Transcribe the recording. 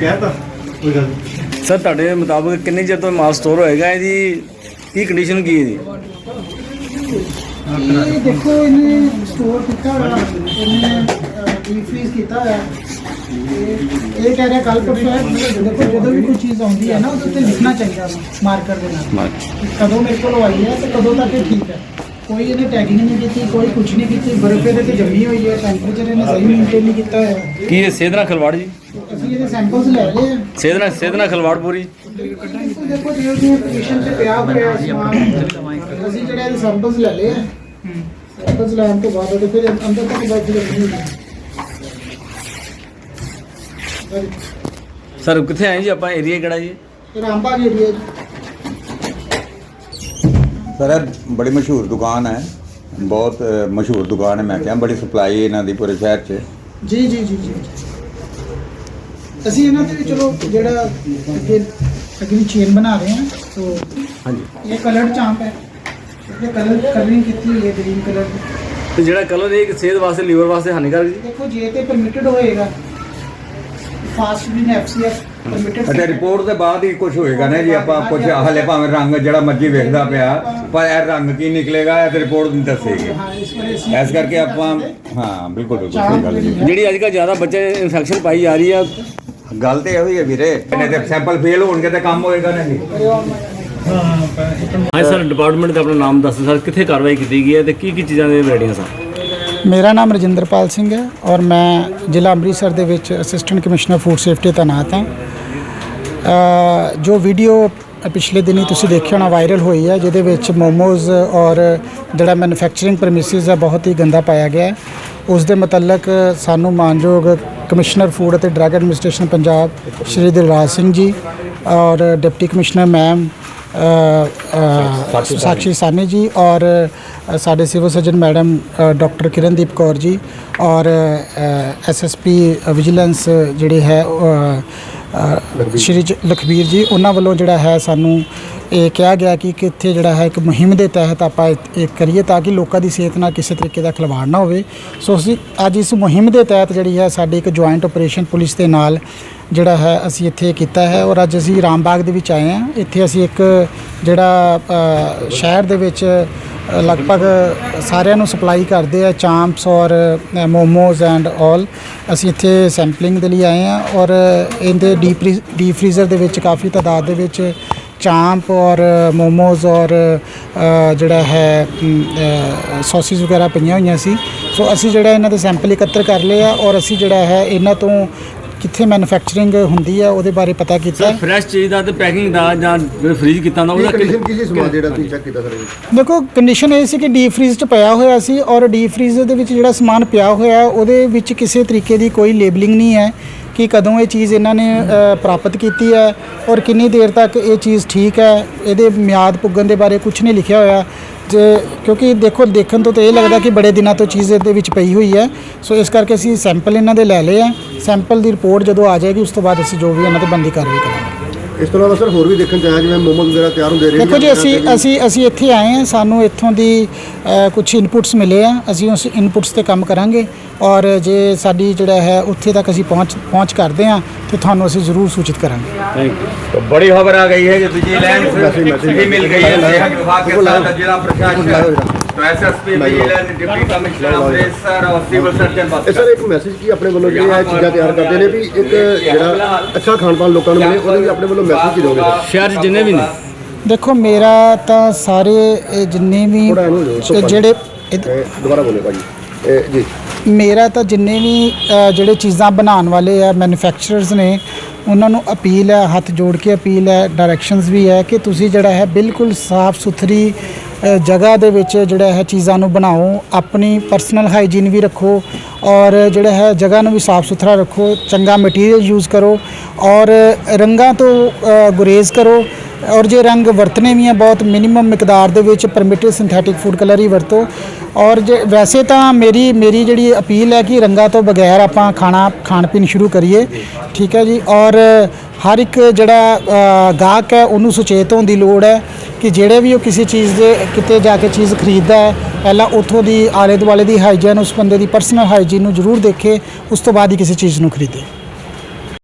ਕਹਿਤਾ? ਕੋਈ ਗੱਲ ਨਹੀਂ। ਸਰ ਤੁਹਾਡੇ ਮੁਤਾਬਕ ਕਿੰਨੇ ਚਿਰ ਤੋਂ ਮਾਲ ਸਟੋਰ ਹੋਏਗਾ? ਇਹਦੀ ਕੀ ਕੰਡੀਸ਼ਨ ਕੀ ਹੈ ਜੀ ਇਹ ਦੇਖੋ ਇਹਨੇ ਸਟੋਰ ਕੀਤਾ ਹੋਇਆ ਇਹਨੇ ਡੀਫਰੀਜ਼ ਕੀਤਾ ਹੋਇਆ। ਇਹ ਇਹ ਕਹਿ ਰਿਹਾ ਕੱਲ ਪਰਸੋਂ ਹੈ ਦੇਖੋ ਜਦੋਂ ਵੀ ਕੋਈ ਚੀਜ਼ ਆਉਂਦੀ ਹੈ ਨਾ ਉਹਦੇ ਉੱਤੇ ਲਿਖਣਾ ਚਾਹੀਦਾ ਮਾਰਕਰ ਦੇ ਨਾਲ। ਕਦੋਂ ਮੇਰੇ ਕੋਲ ਆਈ ਹੈ ਤੇ ਕਦੋਂ ਤੱਕ ਇਹ ਠੀਕ ਹੈ। ਕੋਈ ਇਹਨੇ ਟੈਗਿੰਗ ਨਹੀਂ ਕੀਤੀ ਕੋਈ ਕੁਝ ਨਹੀਂ ਕੀਤੀ ਬਰਫ਼ ਇਹਦੇ ਤੇ ਜੰਮੀ ਹੋਈ ਹੈ ਟੈਂਪਰੇਚਰ ਇਹਨੇ ਸਹੀ ਮੇਨਟੇਨ ਨਹੀਂ ਕੀਤਾ ਹੋਇਆ। ਕੀ ਇਹ ਨਾਲ ਖਿਲਵਾੜ ਜੀ? ਅਸੀਂ ਇਹਦੇ ਸੈਂਪਲਸ ਲੈ ਲਏ ਆ। ਸਿਹਤ ਨਾਲ ਖਿਲਵਾੜ ਪੂਰੀ? ਦੇਖੋ ਜੇ ਉਹ ਪੋਜੀਸ਼ਨ ਤੇ ਪਿਆ ਹੋਇਆ ਸਮਾਨ ਅਸੀਂ ਜਿਹੜੇ ਇਹਦੇ ਸੈਂਪਲਸ ਲੈ ਲਏ ਆ। ਸੈਂਪਲਸ ਲੈਣ ਤੋਂ ਬਾਅਦ ਉਹਦੇ ਫਿਰ ਅੰਦਰ ਤੱਕ ਬੈਠ ਕੇ ਸਰ ਕਿੱਥੇ ਆਏ ਜੀ ਆਪਾਂ? ਏਰੀਆ ਕਿਹੜਾ ਜੀ? ਰਾਮਬਾਗ ਏਰੀਆ ਸਰ ਇਹ ਬੜੀ ਮਸ਼ਹੂਰ ਦੁਕਾਨ ਹੈ। ਬਹੁਤ ਅ, ਮਸ਼ਹੂਰ ਦੁਕਾਨ ਹੈ। ਮੈਂ ਕਿਹਾ ਬੜੀ ਸਪਲਾਈ ਇਹਨਾਂ ਦੀ ਪੂਰੇ ਸ਼ਹਿਰ 'ਚ। ਜੀ ਜੀ ਜੀ ਜੀ। ਅਸੀਂ ਇਹਨਾਂ ਤੇ ਵੀ ਚਲੋ ਜਿਹੜਾ ਅੱਗੇ ਅਗਲੀ ਚੇਨ ਬਣਾ ਰਹੇ ਹਾਂ ਸੋ ਹਾਂਜੀ। ਇਹ ਕਲਰਡ ਚਾਂਪ ਹੈ। ਇਹ ਕਲਰ ਕਲਰਿੰਗ ਕੀਤੀ ਹੋਈ ਹੈ ਗ੍ਰੀਨ ਕਲਰ ਦੀ ਤੇ ਜਿਹੜਾ ਕਲਰ ਇਹ ਸਿਹਤ ਵਾਸਤੇ ਲੀਵਰ ਵਾਸਤੇ ਹਾਨੀਕਾਰਕ ਜੀ? ਦੇਖੋ ਜੇ ਤੇ ਪਰਮਿਟਡ ਹੋਏਗਾ ਫਾਸਟ ਬਿਨ ਐਫਸੀਐਫ ਪਰਮਿਟਡ ਅੱਛਾ ਰਿਪੋਰਟ ਦੇ ਬਾਅਦ ਹੀ ਕੁਝ ਹੋਏਗਾ ਨਾ ਜੀ ਆਪਾਂ ਕੁਝ ਹਲੇ ਭਾਵੇਂ ਰੰਗ ਜਿਹੜਾ ਮਰਜ਼ੀ ਵੇਖਦਾ ਪਿਆ। ਪਰ ਇਹ ਰੰਗ ਕੀ ਨਿਕਲੇਗਾ ਇਹ ਤੇ ਰਿਪੋਰਟ ਨਹੀਂ ਦੱਸੇਗੀ। ਇਸ ਕਰਕੇ ਆਪਾਂ ਹਾਂ ਬਿਲਕੁਲ ਬਿਲਕੁਲ ਸਹੀ ਗੱਲ ਜੀ। ਜਿਹੜੀ ਅੱਜ ਕੱਲ੍ਹ ਜ਼ਿਆਦਾ ਬੱਚੇ ਇਨਫੈਕਸ਼ਨ ਪਾਈ ਜਾ ਰਹੀ ਆ ਗੱਲ ਤੇ ਇਹੋ ਹੀ ਹੈ ਵੀਰੇ। ਇਹਨੇ ਤੇ ਸੈਂਪਲ ਫੇਲ ਹੋਣਗੇ ਤੇ ਕੰਮ ਹੋਏਗਾ ਨਹੀਂ। ਹਾਂ ਸਰ ਡਿਪਾਰਟਮੈਂਟ ਦਾ ਆਪਣਾ ਨਾਮ ਦੱਸੋ ਸਰ ਕਿੱਥੇ ਕਾਰਵਾਈ ਕੀਤੀ ਗਈ ਹੈ ਤੇ ਕੀ ਕੀ ਚੀਜ਼ਾਂ ਦੇ ਰੈਡੀਆਂ ਸਰ? ਮੇਰਾ ਨਾਮ ਰਜਿੰਦਰਪਾਲ ਸਿੰਘ ਹੈ ਔਰ ਮੈਂ ਜ਼ਿਲ੍ਹਾ ਅੰਮ੍ਰਿਤਸਰ ਦੇ ਵਿੱਚ ਅਸਿਸਟੈਂਟ ਕਮਿਸ਼ਨਰ ਫੂਡ ਸੇਫਟੀ ਤੈਨਾਤ ਹਾਂ। ਜੋ ਵੀਡੀਓ ਪਿਛਲੇ ਦਿਨੀ ਤੁਸੀਂ ਦੇਖਿਆ ਹੋਣਾ ਵਾਇਰਲ ਹੋਈ ਹੈ ਜਿਹਦੇ ਵਿੱਚ ਮੋਮੋਜ਼ ਔਰ ਜਿਹੜਾ ਮੈਨੂਫੈਕਚਰਿੰਗ ਪ੍ਰੈਮਿਸਿਸ ਹੈ ਬਹੁਤ ਹੀ ਗੰਦਾ ਪਾਇਆ ਗਿਆ ਹੈ। ਉਸ ਦੇ ਮੁਤਲਕ ਸਾਨੂੰ ਮਾਨਯੋਗ ਕਮਿਸ਼ਨਰ ਫੂਡ ਅਤੇ ਡਰੱਗ ਐਡਮਿਨਿਸਟ੍ਰੇਸ਼ਨ ਪੰਜਾਬ ਸ਼੍ਰੀ ਦਿਲਰਾਜ ਸਿੰਘ ਜੀ ਔਰ deputy commissioner ma'am Sakshi Sawhney. Ji ਔਰ ਸਾਡੇ civil surgeon madam doctor Kirandeep Kaur ji ਔਰ ਐਸਐਸਪੀ ਵਿਜੀਲੈਂਸ ਜਿਹੜੇ ਹੈ ਸ਼੍ਰੀ ਜ- ਲਖਬੀਰ ਜੀ ਉਹਨਾਂ ਵੱਲੋਂ ਜਿਹੜਾ ਹੈ ਸਾਨੂੰ ਇਹ ਕਿਹਾ ਗਿਆ ਕਿ ਕਿੱਥੇ ਜਿਹੜਾ ਹੈ ਇੱਕ ਮੁਹਿੰਮ ਦੇ ਤਹਿਤ ਆਪਾਂ ਇਹ ਇਹ ਕਰੀਏ ਤਾਂ ਕਿ ਲੋਕਾਂ ਦੀ ਸਿਹਤ ਨਾਲ ਕਿਸੇ ਤਰੀਕੇ ਦਾ ਖਿਲਵਾੜ ਨਾ ਹੋਵੇ। ਸੋ ਅਸੀਂ ਅੱਜ ਇਸ ਮੁਹਿੰਮ ਦੇ ਤਹਿਤ ਜਿਹੜੀ ਹੈ ਸਾਡੀ ਇੱਕ ਜੁਆਇੰਟ ਆਪਰੇਸ਼ਨ ਪੁਲਿਸ ਦੇ ਨਾਲ ਜਿਹੜਾ ਹੈ ਅਸੀਂ ਇੱਥੇ ਕੀਤਾ ਹੈ ਔਰ ਅੱਜ ਅਸੀਂ ਰਾਮਬਾਗ ਦੇ ਵਿੱਚ ਆਏ ਹਾਂ। ਇੱਥੇ ਅਸੀਂ ਇੱਕ ਜਿਹੜਾ ਅ, ਸ਼ਹਿਰ ਦੇ ਵਿੱਚ ਲਗਭਗ ਸਾਰਿਆਂ ਨੂੰ ਸਪਲਾਈ ਕਰਦੇ ਆ ਚਾਂਪਸ ਔਰ ਮੋਮੋਜ਼ ਐਂਡ ਆਲ ਅਸੀਂ ਇੱਥੇ ਸੈਂਪਲਿੰਗ ਦੇ ਲਈ ਆਏ ਹਾਂ ਔਰ ਇਹਦੇ ਡੀਪ ਡੀਪ ਫ੍ਰੀਜ਼ਰ ਦੇ ਵਿੱਚ ਕਾਫੀ ਤਾਦਾਦ ਦੇ ਵਿੱਚ ਚਾਂਪ ਔਰ ਮੋਮੋਜ਼ ਔਰ ਜਿਹੜਾ ਹੈ ਸੌਸਿਸ ਵਗੈਰਾ ਪਈਆਂ ਹੋਈਆਂ ਸੀ। ਸੋ ਅਸੀਂ ਜਿਹੜਾ ਇਹਨਾਂ ਦੇ ਸੈਂਪਲ ਇਕੱਤਰ ਕਰ ਲਏ ਆ ਔਰ ਅਸੀਂ ਜਿਹੜਾ ਹੈ ਇਹਨਾਂ ਤੋਂ ਕਿੱਥੇ ਮੈਨੂਫੈਕਚਰਿੰਗ ਹੁੰਦੀ ਆ ਉਹਦੇ ਬਾਰੇ ਪਤਾ ਕੀਤਾ। ਸਰ ਫਰੈਸ਼ ਚੀਜ਼ ਦਾ ਤੇ ਪੈਕਿੰਗ ਦਾ ਜਾਂ ਫ੍ਰੀਜ ਕੀਤਾ ਹੁੰਦਾ ਉਹਦਾ ਕੰਡੀਸ਼ਨ ਕੀ ਸੀ ਸਮਾਨ ਜਿਹੜਾ ਤੁਸੀਂ ਚੈੱਕ ਕੀਤਾ ਸਰ? ਦੇਖੋ ਕੰਡੀਸ਼ਨ ਇਹ ਸੀ ਕਿ ਡੀਪ ਫ੍ਰੀਜ਼ 'ਚ ਪਿਆ ਹੋਇਆ ਸੀ ਔਰ ਡੀਪ ਫ੍ਰੀਜ਼ਰ ਦੇ ਵਿੱਚ ਜਿਹੜਾ ਸਮਾਨ ਪਿਆ ਹੋਇਆ ਉਹਦੇ ਵਿੱਚ ਕਿਸੇ ਤਰੀਕੇ ਦੀ ਕੋਈ ਲੇਬਲਿੰਗ ਨਹੀਂ ਹੈ ਕਿ ਕਦੋਂ ਇਹ ਚੀਜ਼ ਇਹਨਾਂ ਨੇ ਅ, ਪ੍ਰਾਪਤ ਕੀਤੀ ਹੈ ਔਰ ਕਿੰਨੀ ਦੇਰ ਤੱਕ ਇਹ ਚੀਜ਼ ਠੀਕ ਹੈ। ਇਹਦੇ ਮਿਆਦ ਪੁੱਗਣ ਦੇ ਬਾਰੇ ਕੁਝ ਨਹੀਂ ਲਿਖਿਆ ਹੋਇਆ। ਜੇ ਕਿਉਂਕਿ ਦੇਖੋ, ਦੇਖਣ ਤੋਂ ਤਾਂ ਇਹ ਲੱਗਦਾ ਕਿ ਬੜੇ ਦਿਨਾਂ ਤੋਂ ਚੀਜ਼ ਇਹਦੇ ਵਿੱਚ ਪਈ ਹੋਈ ਹੈ। ਸੋ ਇਸ ਕਰਕੇ ਅਸੀਂ ਸੈਂਪਲ ਇਹਨਾਂ ਦੇ ਲੈ ਲਏ ਆ ਸੈਂਪਲ ਦੀ ਰਿਪੋਰਟ ਜਦੋਂ ਆ ਜਾਏਗੀ, ਉਸ ਤੋਂ ਬਾਅਦ ਅਸੀਂ ਜੋ ਵੀ ਇਹਨਾਂ ਤੇ ਬੰਦੀ ਕਾਰਵਾਈ ਕਰਾਂਗੇ। ਇਸ ਤੋਂ ਇਲਾਵਾ ਸਰ ਹੋਰ ਵੀ ਦੇਖਣ ਚ ਜਿਵੇਂ ਮੋਮੋਜ਼ ਵਗੈਰਾ ਤਿਆਰ ਹੁੰਦੇ ਰਹੇ ਦੇਖੋ ਜੀ ਅਸੀਂ ਅਸੀਂ ਅਸੀਂ ਇੱਥੇ ਆਏ ਹਾਂ ਸਾਨੂੰ ਇੱਥੋਂ ਦੀ ਕੁਝ ਇਨਪੁਟਸ ਮਿਲੇ ਆ ਅਸੀਂ ਉਸ ਇਨਪੁਟਸ ਤੇ ਕੰਮ ਕਰਾਂਗੇ ਔਰ ਜੇ ਸਾਡੀ ਜਿਹੜਾ ਹੈ ਉੱਥੇ ਤੱਕ ਅਸੀਂ ਪਹੁੰਚ ਪਹੁੰਚ ਕਰਦੇ ਆ ਤੇ ਤੁਹਾਨੂੰ ਅਸੀਂ ਜ਼ਰੂਰ ਸੂਚਿਤ ਕਰਾਂਗੇ। ਥੈਂਕ ਯੂ ਬੜੀ ਖਬਰ ਆ ਗਈ ਹੈ ਕਿ ਤੁਸੀਂ ਲੈਣ ਮਿਲ ਗਈ ਹੈ ਵਿਭਾਗ ਕੇ ਸਾਥ ਜ਼ਿਲ੍ਹਾ ਪ੍ਰਸ਼ਾਸਨ ਸਰ ਇੱਕ ਮੈਸੇਜ ਕੀ ਆਪਣੇ ਵੱਲੋਂ ਜਿਹੜੀਆਂ ਇਹ ਚੀਜ਼ਾਂ ਤਿਆਰ ਕਰਦੇ ਨੇ ਵੀ ਇੱਕ ਜਿਹੜਾ ਅੱਛਾ ਖਾਣ ਪਾਣ ਲੋਕਾਂ ਨੂੰ ਮਿਲੇ ਉਹਦੇ ਵੀ ਆਪਣੇ ਵੱਲੋਂ ਮੈਸੇਜ ਕੀ ਦੋਗੇ ਸ਼ਹਿਰ ਜਿੰਨੇ ਵੀ ਨੇ ਦੇਖੋ ਮੇਰਾ ਤਾਂ ਸਾਰੇ ਇਹ ਜਿੰਨੇ ਵੀ ਥੋੜ੍ਹਾ ਜਿਹੜੇ ਦੁਬਾਰਾ ਬੋਲੇ ਭਾਜੀ ਜੀ ਮੇਰਾ ਤਾਂ ਜਿੰਨੇ ਵੀ ਜਿਹੜੇ ਚੀਜ਼ਾਂ ਬਣਾਉਣ ਵਾਲੇ ਆ ਮੈਨੂਫੈਕਚਰਰਸ ਨੇ ਉਹਨਾਂ ਨੂੰ ਅਪੀਲ ਹੈ ਹੱਥ ਜੋੜ ਕੇ ਅਪੀਲ ਹੈ ਡਾਇਰੈਕਸ਼ਨਸ ਵੀ ਹੈ ਕਿ ਤੁਸੀਂ ਜਿਹੜਾ ਹੈ ਬਿਲਕੁਲ ਸਾਫ਼ ਸੁਥਰੀ ਜਗ੍ਹਾ ਦੇ ਵਿੱਚ ਜਿਹੜਾ ਹੈ ਚੀਜ਼ਾਂ ਨੂੰ ਬਣਾਓ, ਆਪਣੀ ਪਰਸਨਲ ਹਾਈਜੀਨ ਵੀ ਰੱਖੋ ਔਰ ਜਿਹੜਾ ਹੈ ਜਗ੍ਹਾ ਨੂੰ ਵੀ ਸਾਫ਼ ਸੁਥਰਾ ਰੱਖੋ, ਚੰਗਾ ਮਟੀਰੀਅਲ ਯੂਜ਼ ਕਰੋ ਔਰ ਰੰਗਾਂ ਤੋਂ ਗੁਰੇਜ਼ ਕਰੋ ਔਰ ਜੇ ਰੰਗ ਵਰਤਨੇ ਵੀ ਆ ਬਹੁਤ ਮਿਨੀਮਮ ਮਿਕਦਾਰ ਦੇ ਵਿੱਚ ਪਰਮਿਟਡ ਸਿੰਥੈਟਿਕ ਫੂਡ ਕਲਰ ਹੀ ਵਰਤੋ ਔਰ ਜੇ, ਵੈਸੇ ਤਾਂ ਮੇਰੀ ਮੇਰੀ ਜਿਹੜੀ ਅਪੀਲ ਹੈ ਕਿ ਰੰਗਾਂ ਤੋਂ ਬਗੈਰ ਆਪਾਂ ਖਾਣਾ, ਖਾਣ ਪੀਣ ਸ਼ੁਰੂ ਕਰੀਏ, ਠੀਕ ਹੈ ਜੀ ਔਰ ਹਰ ਇੱਕ ਜਿਹੜਾ ਗਾਹਕ ਹੈ, ਉਹਨੂੰ ਸੁਚੇਤ ਹੋਣ ਦੀ ਲੋੜ ਹੈ ਕਿ ਜਿਹੜੇ ਵੀ ਉਹ ਕਿਸੇ ਚੀਜ਼ ਦੇ, ਕਿਤੇ ਜਾ ਕੇ ਚੀਜ਼ ਖਰੀਦਦਾ ਹੈ, ਪਹਿਲਾਂ ਉੱਥੋਂ ਦੀ ਆਲੇ ਦੁਆਲੇ ਦੀ ਹਾਈਜੀਨ ਉਸ ਬੰਦੇ ਦੀ ਪਰਸਨਲ ਹਾਈਜੀਨ ਨੂੰ ਜ਼ਰੂਰ ਦੇਖੇ, ਉਸ ਤੋਂ ਬਾਅਦ ਹੀ ਕਿਸੇ ਚੀਜ਼ ਨੂੰ ਖਰੀਦੇ।